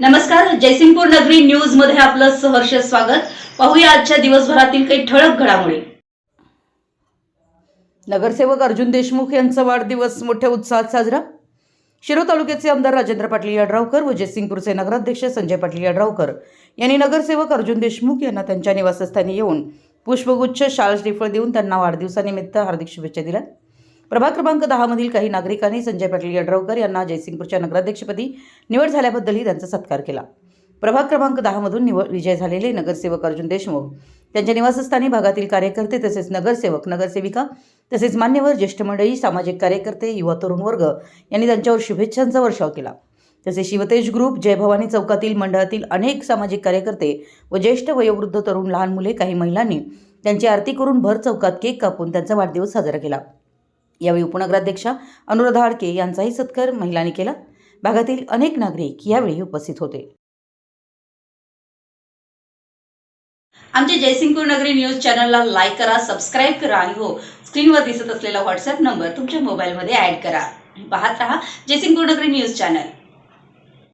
नमस्कार जयसिंगपूर नगरी न्यूजमध्ये आपलं सहर्ष स्वागत. पाहूया आजच्या दिवसभरातील काही ठळक घडामोडी. नगरसेवक अर्जुन देशमुख यांचा वाढदिवस मोठ्या उत्साहात साजरा. शिरो तालुक्याचे आमदार राजेंद्र पाटील यड्रावकर व जयसिंगपूरचे नगराध्यक्ष संजय पाटील यड्रावकर यांनी नगरसेवक अर्जुन देशमुख यांना त्यांच्या निवासस्थानी येऊन पुष्पगुच्छ शाल श्रीफळ देऊन त्यांना वाढदिवसानिमित्त हार्दिक शुभेच्छा दिल्या. प्रभाग क्रमांक दहामधील काही नागरिकांनी संजय पाटील यड्रावकर यांना जयसिंगपूरच्या नगराध्यक्षपदी निवड झाल्याबद्दलही त्यांचा सत्कार केला. प्रभाग क्रमांक दहामधून निवड विजय झालेले नगरसेवक अर्जुन देशमुख. त्यांच्या निवासस्थानी भागातील कार्यकर्ते तसेच नगरसेवक नगरसेविका तसेच मान्यवर ज्येष्ठ मंडळी सामाजिक कार्यकर्ते युवा तरुण वर्ग यांनी त्यांच्यावर शुभेच्छांचा वर्षाव केला. तसेच शिवतेज ग्रुप जय भवानी चौकातील मंडळातील अनेक सामाजिक कार्यकर्ते व ज्येष्ठ वयोवृद्ध तरुण लहान मुले काही महिलांनी त्यांची आरती करून भर चौकात केक कापून त्यांचा वाढदिवस साजरा केला. यावेळी उपनगराध्यक्षा अनुराधा आडके यांचाही सत्कार महिलांनी केला. भागातील अनेक नागरिक यावेळी उपस्थित होते. आमच्या जयसिंगपूर नगरी न्यूज चॅनलला लाईक करा सबस्क्राईब करा आणि हो स्क्रीनवर दिसत असलेला व्हॉट्सअप नंबर तुमच्या मोबाईलमध्ये ऍड करा. पाहत राहा जयसिंगपूर नगरी न्यूज चॅनल.